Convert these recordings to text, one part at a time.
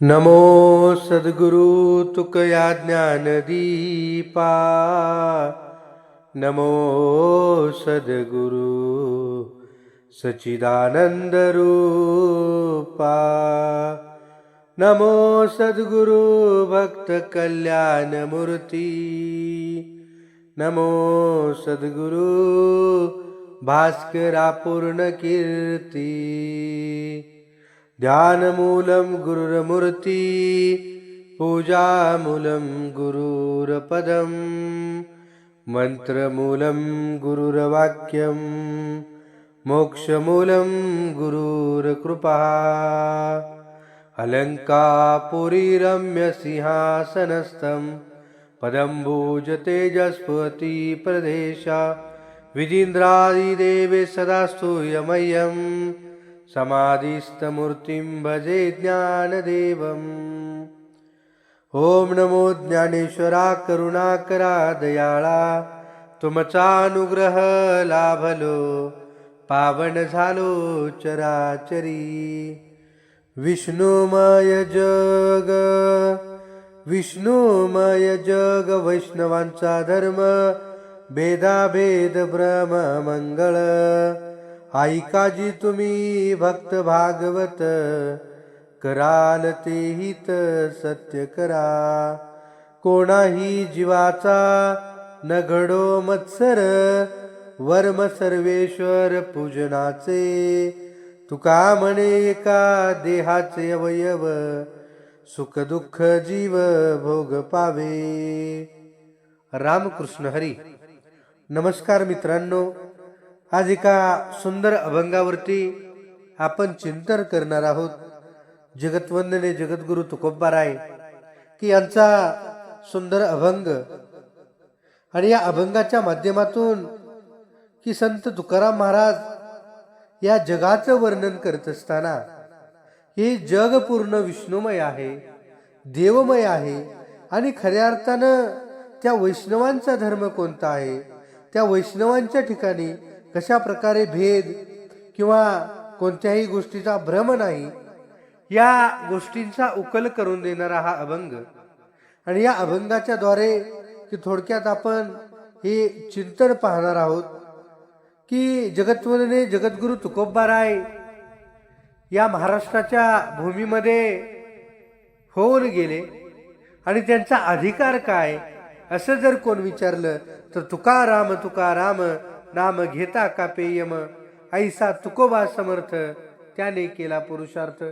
नमो सद्गुरु तुकया ज्ञानदीपा नमो सद्गुरु सच्चिदानंद रूपा नमो सद्गुरु भक्त कल्याण मूर्ती नमो सद्गुरु भास्करा पूर्ण कीर्ती ध्यानमूलं गुरुर्मूर्ति पूजामूलं गुरुरपदं मन्त्रमूलं गुरुरवाक्यं मोक्षमूलं गुरुरकृपा अलङ्कापुरीरम्यसिंहासनस्थं पदं भुजतेजस्फुति प्रदेशा विधीन्द्रादिदेवे सदा समाधिस्थमूर्तिं भजे ज्ञानदेवम्। ॐ नमो ज्ञानेश्वरा करुणाकरा दयाळा तुमचा अनुग्रह लाभलो पावन झालो चराचरी। विष्णुमय जग विष्णुमय जग वैष्णवांचा धर्म भेदाभेद भ्रम मंगळ। ऐकाजी तुम्ही भक्त भागवत कराल ते हित सत्य करा. कोणाही जीवाचा न घडो मत्सर वर्म सर्वेश्वर पूजनाचे. तुका म्हणे एका देहाचे अवयव सुख दुःख जीव भोग पावे. रामकृष्ण हरी. नमस्कार मित्रांनो आज एका सुंदर अभंगावरती आपण चिंतन करणार आहोत. जगतवंदने जगद्गुरु तुकोबाराय की यांचा सुंदर अभंग. आणि या अभंगाच्या माध्यमातून की संत तुकाराम महाराज या जगाचं वर्णन करत असताना हे जग पूर्ण विष्णुमय आहे देवमय आहे आणि खऱ्या अर्थानं त्या वैष्णवांचा धर्म कोणता आहे त्या वैष्णवांच्या ठिकाणी कशा प्रकारे भेद किंवा कोणत्याही गोष्टीचा भ्रम नाही या गोष्टींचा उकल करून देणारा हा अभंग. आणि या अभंगाच्या द्वारे की थोडक्यात आपण हे चिंतन पाहणार आहोत की जगत्वने जगद्गुरु तुकोबाराय या महाराष्ट्राच्या भूमीमध्ये होऊन गेले. आणि त्यांचा अधिकार काय? असं जर कोण विचारलं तर तुकाराम तुकाराम नाम घेता का पेयम? ऐसा तुकोबा समर्थ त्याने केला पुरुषार्थ.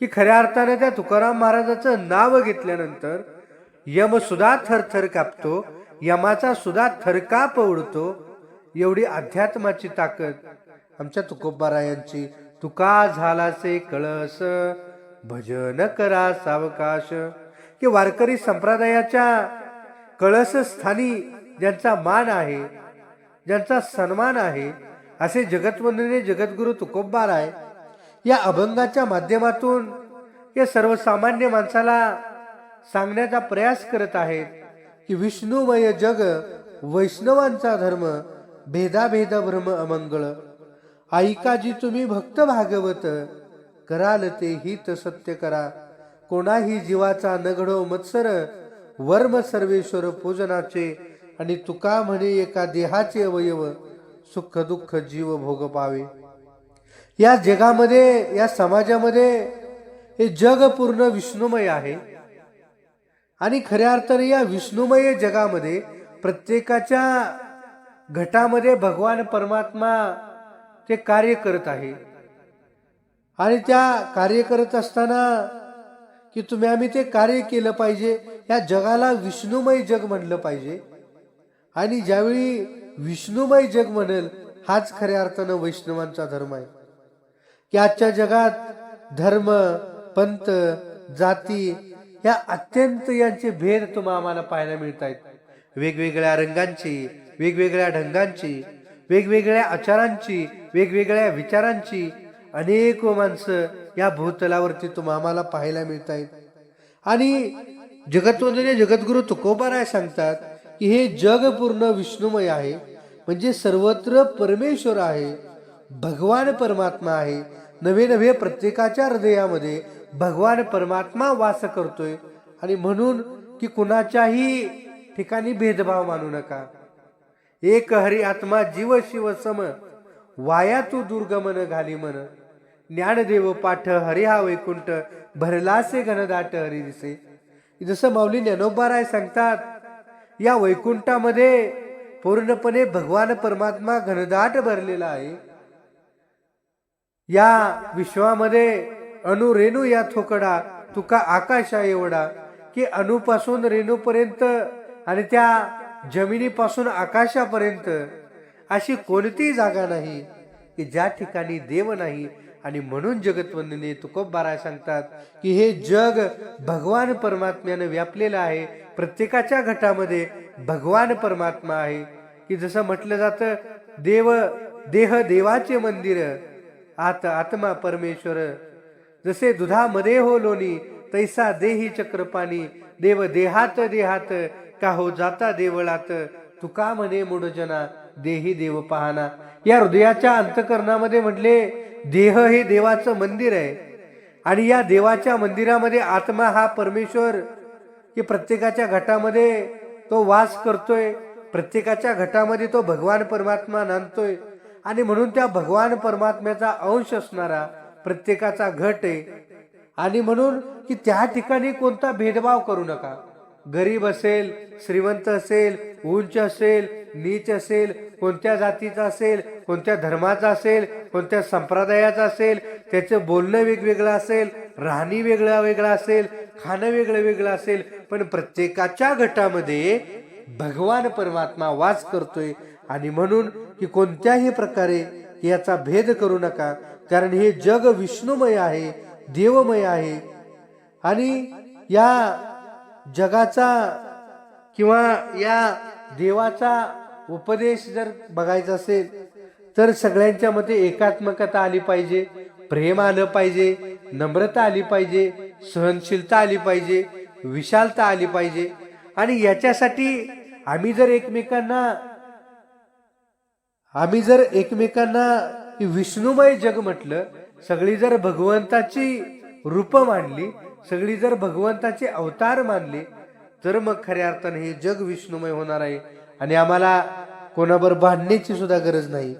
की खऱ्या अर्थाने त्या तुकाराम महाराजाचं नाव घेतल्यानंतर यम सुद्धा थरथर कापतो यमाचा सुद्धा थरकाप उडतो एवढी अध्यात्माची ताकद. आमच्या तुकोबारायांची तुका झालासे कळस भजन करा सावकाश. की वारकरी संप्रदायाच्या कळस स्थानी ज्यांचा मान आहे ज्यांचा सन्मान आहे असे जगतवंदने जगद्गुरु तुकोबार आहे या अभंगाच्या माध्यमातून या सर्वसामान्य माणसाला सांगण्याचा प्रयास करत आहेत की विष्णुमय जग वैष्णवांचा धर्म भेदाभेद भ्रम अमंगळ. ऐकाजी तुम्ही भक्त भागवत कराल ते हित सत्य करा. कोणाही जीवाचा नगडो मत्सर वर्म सर्वेश्वर पूजनाचे आणि तुका म्हणे एका देहाचे अवयव सुख दुःख जीव भोग पावे. या जगामध्ये या समाजामध्ये हे जग पूर्ण विष्णुमय आहे. आणि खऱ्या अर्थाने या विष्णुमय जगामध्ये प्रत्येकाच्या घटामध्ये भगवान परमात्मा ते कार्य करत आहे. आणि त्या कार्य करत असताना की तुम्ही आम्ही ते कार्य केलं पाहिजे या जगाला विष्णुमय जग म्हणलं पाहिजे. आणि ज्यावेळी विष्णुमय जग म्हणेल हाच खऱ्या अर्थानं वैष्णवांचा धर्म आहे. की आजच्या जगात धर्म पंत जाती या अत्यंत यांचे भेद तुम्हाला आम्हाला पाहायला मिळत आहेत वेगवेगळ्या रंगांची वेगवेगळ्या ढंगांची वेगवेगळ्या आचारांची वेगवेगळ्या विचारांची अनेक माणसं या भूतलावरती तुम्हा आम्हाला पाहायला मिळत आहेत आणि जगतवंदने जगद्गुरु तुकोबाराय सांगतात की हे जग पूर्ण विष्णुमय आहे म्हणजे सर्वत्र परमेश्वर आहे भगवान परमात्मा आहे. नवे नवे प्रत्येकाच्या हृदयामध्ये भगवान परमात्मा वास करतोय. आणि म्हणून की कुणाच्याही ठिकाणी भेदभाव मानू नका. एक हरी आत्मा जीव शिव सम वाया तू दुर्गमन घाली मन. ज्ञानदेव पाठ हरी हा वैकुंठ भरलासे घनदाट हरी दिसे. जसं माऊली ज्ञानोबाराय सांगतात या वैकुंठामध्ये पूर्णपणे भगवान परमात्मा घनदाट भरलेला आहे. या विश्वामध्ये अनु रेणू या थोकडा तुका आकाशा एवढा की अणुपासून रेणूपर्यंत आणि त्या जमिनीपासून आकाशापर्यंत अशी कोणतीही जागा नाही की ज्या ठिकाणी देव नाही आणि म्हणून जगतवंदने तुकोबाराय सांगतात की हे जग भगवान परमात्म्यानं व्यापलेलं आहे. प्रत्येकाच्या घटामध्ये भगवान परमात्मा आहे. की जसं म्हटलं जातं देव देह देवाचे मंदिर आत आत्मा परमेश्वर. जसे दुधामध्ये हो लोणी तैसा देही चक्रपाणी. देव देहात देहात का हो जाता देवळात तुका म्हणे मुडजना. देही देव पाहना. या हृदयाच्या अंतकरणामध्ये म्हटले देह हे देवाचं मंदिर आहे. आणि या देवाच्या मंदिरामध्ये आत्मा हा परमेश्वर की प्रत्येकाच्या घटामध्ये तो वास करतोय प्रत्येकाच्या घटामध्ये तो भगवान परमात्मा नांदतोय. आणि म्हणून त्या भगवान परमात्म्याचा अंश असणारा प्रत्येकाचा घट आहे. आणि म्हणून की त्या ठिकाणी कोणता भेदभाव करू नका. गरीब असेल श्रीमंत असेल उंच असेल नीच असेल कोणत्या जातीचा असेल कोणत्या धर्माचा असेल कोणत्या संप्रदायाचा असेल त्याचं बोलणं वेगवेगळं असेल राहणी वेगळा वेगळं असेल खाणं वेगळं वेगळं असेल पण प्रत्येकाच्या गटामध्ये भगवान परमात्मा वास करतोय. आणि म्हणून की कोणत्याही प्रकारे याचा भेद करू नका कारण हे जग विष्णुमय आहे देवमय आहे. आणि या जगाचा किंवा या देवाचा उपदेश जर बघायचा असेल तर सगळ्यांच्या मध्ये एकात्मकता आली पाहिजे प्रेम आलं पाहिजे नम्रता आली पाहिजे सहनशीलता आली पाहिजे विशालता आली पाहिजे. आणि याच्यासाठी आम्ही जर एकमेकांना आम्ही जर एकमेकांना विष्णुमय जग म्हटलं सगळी जर भगवंताची रूप मानली सगळी जर भगवंताचे अवतार मानले तर मग खऱ्या अर्थाने हे जग विष्णुमय होणार आहे. आणि आम्हाला कोणावर बांधण्याची सुद्धा गरज नाही.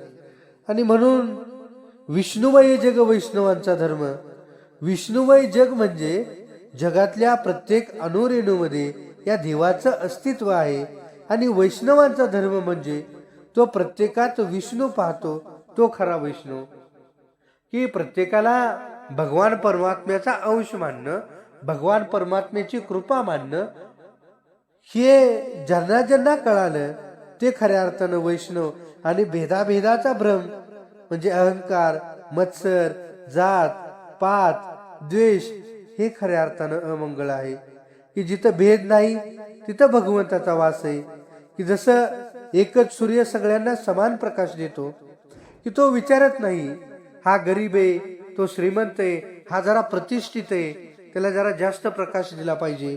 आणि म्हणून विष्णुमय जग वैष्णवांचा धर्म विष्णुमय जग म्हणजे जगातल्या प्रत्येक अणुरेणूमध्ये या देवाचं अस्तित्व आहे. आणि वैष्णवांचा धर्म म्हणजे तो प्रत्येकात विष्णू पाहतो तो खरा वैष्णव की प्रत्येकाला भगवान परमात्म्याचा अंश मानणं भगवान परमात्म्याची कृपा मानणं हे ज्यांना ज्यांना कळालं ते खऱ्या अर्थानं वैष्णव आणि भेदाभेदाचा भ्रम म्हणजे अहंकार मत्सर जात पात द्वेष हे खऱ्या अर्थानं अमंगळ आहे. की जिथं भेद नाही तिथं भगवंताचा वास आहे. की जसं एकच सूर्य सगळ्यांना समान प्रकाश देतो की तो विचारत नाही हा गरीब आहे तो श्रीमंत आहे हा जरा प्रतिष्ठित आहे त्याला जरा जास्त प्रकाश दिला पाहिजे.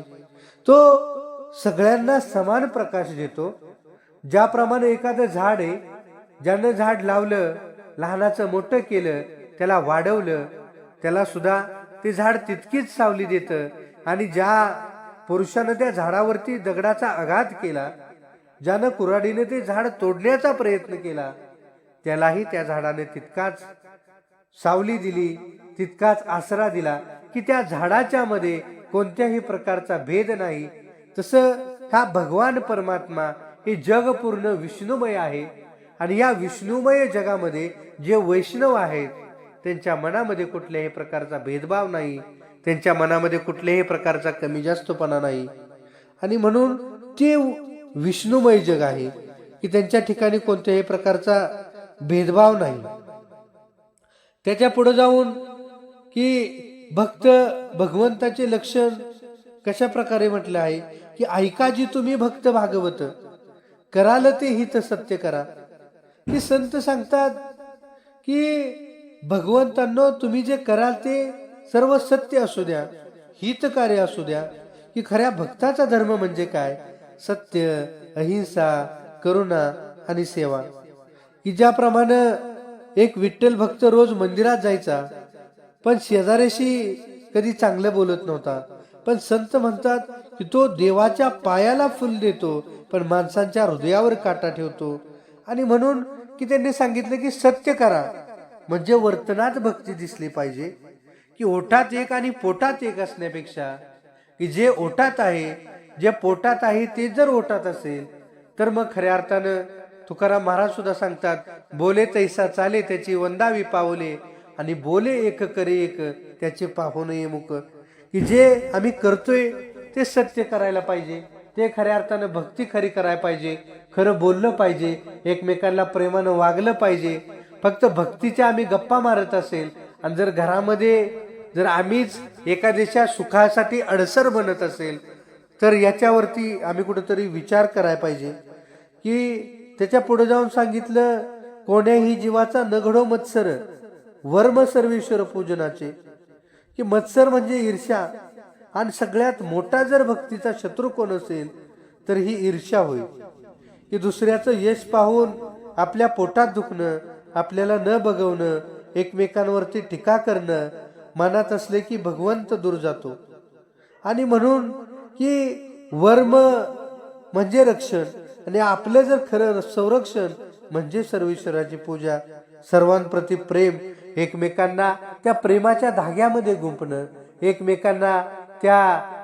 तो सगळ्यांना समान प्रकाश देतो. ज्याप्रमाणे एखादं झाड आहे ज्यानं झाड लावलं लहानाचं मोठं केलं त्याला वाढवलं त्याला सुद्धा ते झाड तितकीच सावली देतं आणि ज्या पुरुषानं त्या झाडावरती दगडाचा आघात केला ज्यानं कुऱ्हाडीने ते झाड तोडण्याचा प्रयत्न केला त्यालाही त्या झाडाने तितकाच सावली दिली तितकाच आसरा दिला की त्या झाडाच्या मध्ये कोणत्याही प्रकारचा भेद नाही तसं हा भगवान परमात्मा हे जग पूर्ण विष्णुमय आहे. आणि या विष्णुमय जगामध्ये जे वैष्णव आहेत त्यांच्या मनामध्ये कुठल्याही प्रकारचा भेदभाव नाही. त्यांच्या मनामध्ये कुठल्याही प्रकारचा कमी जास्तपणा नाही. आणि म्हणून ते विष्णुमय जग आहे की त्यांच्या ठिकाणी कोणत्याही प्रकारचा भेदभाव नाही. त्याच्या पुढे जाऊन की भक्त भगवंताचे लक्षण कशा प्रकारे म्हटलं आहे? की ऐका जी तुम्ही भक्त भागवत. कराल ते हित सत्य करा. की संत सांगतात की भगवंतांनो तुम्ही जे कराल ते सर्व सत्य असू द्या हितकार्य असू द्या की खऱ्या भक्ताचा धर्म म्हणजे काय? सत्य अहिंसा करुणा आणि सेवा. की ज्याप्रमाणे एक विठ्ठल भक्त रोज मंदिरात जायचा पण शेजाऱ्याशी कधी चांगलं बोलत नव्हता. पण संत म्हणतात की तो देवाच्या पायाला फुल देतो पण माणसांच्या हृदयावर काटा ठेवतो. आणि म्हणून की त्यांनी सांगितलं की सत्य करा म्हणजे वर्तनात भक्ती दिसली पाहिजे. की ओठात एक आणि पोटात एक असण्यापेक्षा की जे ओठात आहे जे पोटात आहे ते जर ओठात असेल तर मग खऱ्या अर्थानं तुकाराम महाराज सुद्धा सांगतात बोले तैसा चाले त्याची वंदावी पावले आणि बोले एक करे एक त्याचे पाहू नये मुख. की जे आम्ही करतोय ते सत्य करायला पाहिजे. ते खऱ्या अर्थानं भक्ती खरी करायला पाहिजे. खरं बोललं पाहिजे. एकमेकांना प्रेमानं वागलं पाहिजे. फक्त भक्तीच्या आम्ही गप्पा मारत असेल आणि जर घरामध्ये जर आम्हीच एखाद्याच्या सुखासाठी अडसर बनत असेल तर याच्यावरती आम्ही कुठंतरी विचार करायला पाहिजे. की त्याच्या पुढे जाऊन सांगितलं कोण्याही जीवाचा नघडो मत्सर वर्म सर्वेश्वर पूजनाचे. की मत्सर म्हणजे ईर्ष्या. आणि सगळ्यात मोठा जर भक्तीचा शत्रू कोण असेल तर ही ईर्ष्या होईल की दुसऱ्याचं यश पाहून आपल्या पोटात दुखणं आपल्याला न बघवणं एकमेकांवरती टीका करणं मनात असले की भगवंत दूर जातो. आणि म्हणून की वर्म म्हणजे रक्षण आणि आपलं जर खरं संरक्षण म्हणजे सर्वेश्वराची पूजा. सर्वांप्रती प्रेम एकमेकांना त्या प्रेमाच्या धाग्यामध्ये गुंपणं एकमेकांना त्या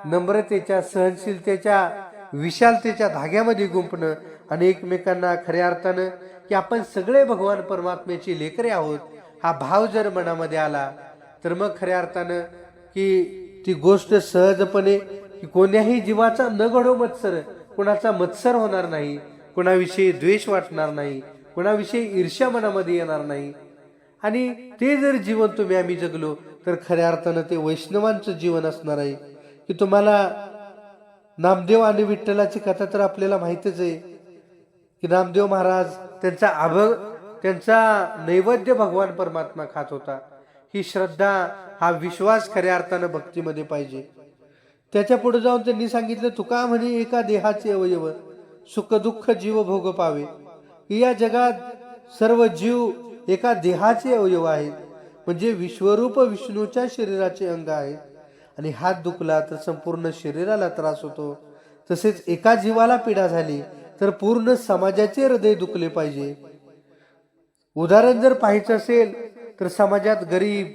नम्रतेच्या सहनशीलतेच्या विशालतेच्या धाग्यामध्ये गुंपणं आणि एकमेकांना खऱ्या अर्थानं की आपण सगळे भगवान परमात्म्याची लेकरे आहोत हा भाव जर मनामध्ये आला तर मग खऱ्या अर्थानं की ती गोष्ट सहजपणे की कोण्याही जीवाचा न घडो मत्सर कुणाचा मत्सर होणार नाही कोणाविषयी द्वेष वाटणार नाही कोणाविषयी ईर्ष्या मनामध्ये येणार नाही. आणि ते जर जीवन तुम्ही आम्ही जगलो तर खऱ्या अर्थानं ते वैष्णवांचं जीवन असणार आहे. की तुम्हाला नामदेव आणि विठ्ठलाची कथा तर आपल्याला माहितच आहे. की नामदेव महाराज त्यांचा आभ त्यांचा नैवेद्य भगवान परमात्मा खात होता. ही श्रद्धा हा विश्वास खऱ्या अर्थानं भक्तीमध्ये पाहिजे. त्याच्या पुढे जाऊन त्यांनी सांगितलं तुका म्हणे एका देहाचे अवयव सुख दुःख जीव भोग पावे. की या जगात सर्व जीव एका देहाचे अवयव आहेत म्हणजे विश्वरूप विष्णूच्या शरीराचे अंग आहेत. आणि हात दुखला तर संपूर्ण शरीराला त्रास होतो. तसेच एका जीवाला पीडा झाली तर पूर्ण समाजाचे हृदय दुखले पाहिजे. उदाहरण जर पाहायचं असेल तर समाजात गरीब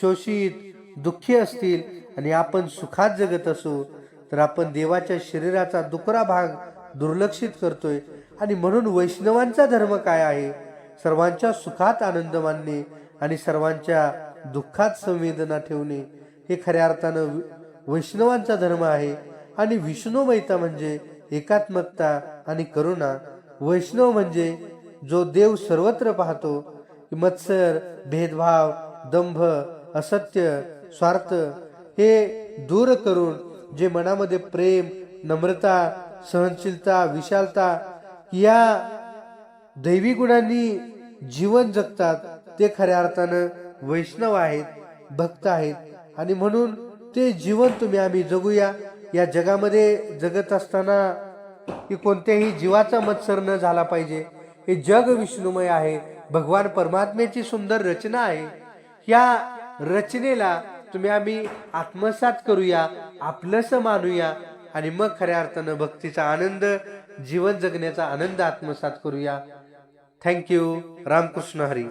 शोषित दुःखी असतील आणि आपण सुखात जगत असू तर आपण देवाच्या शरीराचा दुखरा भाग दुर्लक्षित करतोय. आणि म्हणून वैष्णवांचा धर्म काय आहे? सर्वांच्या सुखात आनंद मानणे आणि सर्वांच्या दुःखात संवेदना ठेवणे हे खऱ्या अर्थानं वैष्णवांचा धर्म आहे. आणि विष्णुमयता म्हणजे एकात्मकता आणि करुणा. वैष्णव म्हणजे जो देव सर्वत्र पाहतो मत्सर भेदभाव दंभ असत्य स्वार्थ हे दूर करून जे मनामध्ये प्रेम नम्रता सहनशीलता विशालता या दैवी गुणांनी जीवन जगतात ते खऱ्या अर्थानं वैष्णव आहेत भक्त आहेत. आणि म्हणून ते जीवन तुम्ही आम्ही जगूया. या जगामध्ये जगत असताना की कोणत्याही जीवाचा मत्सर न झाला पाहिजे. हे जग विष्णुमय आहे. भगवान परमात्म्याची सुंदर रचना आहे. या रचनेला तुम्ही आम्ही आत्मसात करूया आपलंसं मानूया आणि मग खऱ्या अर्थानं भक्तीचा आनंद जीवन जगण्याचा आनंद आत्मसात करूया. Thank you Ramkrishna Hari.